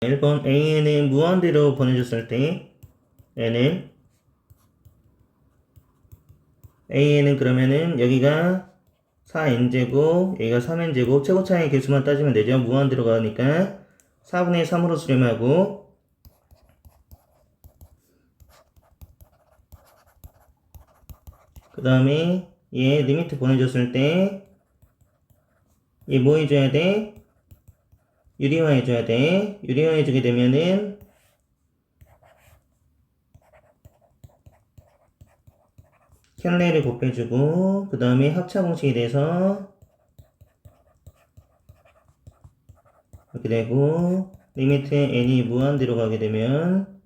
1번 A는 무한대로 보내줬을 때 N은 A는 그러면은 여기가 4n제곱 여기가 3n제곱 최고 차이 개수만 따지면 되죠 무한대로 가니까 4분의 3으로 수렴하고 그 다음에 얘 리미트 보내줬을 때 얘 뭐 해줘야 돼? 유리화 해줘야 돼. 유리화 해주게 되면은 켤레를 곱해주고 그 다음에 합차 공식에 대해서 이렇게 되고 리미트 n이 무한대로 가게 되면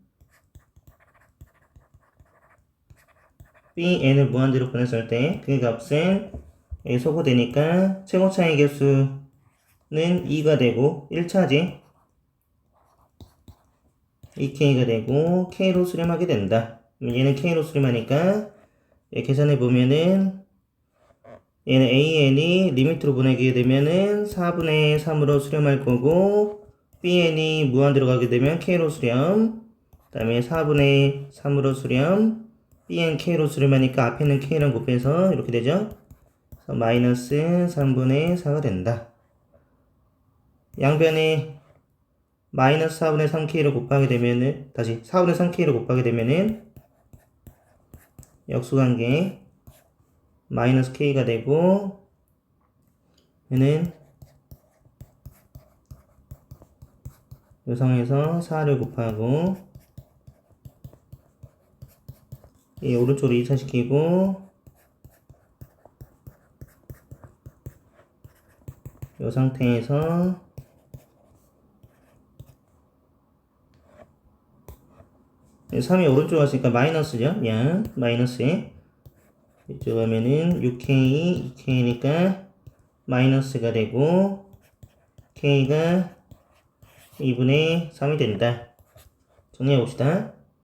bn을 무한대로 보냈을 때 그 값은 여기 소거되니까 최고 차이 개수는 2가 되고 1차지 2k가 되고 k로 수렴하게 된다. 얘는 k로 수렴하니까 얘 계산해 보면은 얘는 an이 리미트로 보내게 되면은 4분의 3으로 수렴할 거고 bn이 무한대로 가게 되면 k로 수렴 그 다음에 4분의 3으로 수렴 bn k로 수렴하니까 앞에는 k랑 곱해서 이렇게 되죠 그래서 마이너스 3분의 4가 된다 양변에 마이너스 4분의 3k를 곱하게 되면은 다시 4분의 3k를 곱하게 되면은 역수관계 마이너스 k가 되고 얘는 이 상에서 4를 곱하고 이 오른쪽으로 이차시키고 이 상태에서 3이 오른쪽 갔으니까 마이너스죠? 야, 마이너스에 이쪽 가면은 6k, 2k니까 마이너스가 되고 k가 2분의 3이 된다. 정리해 봅시다.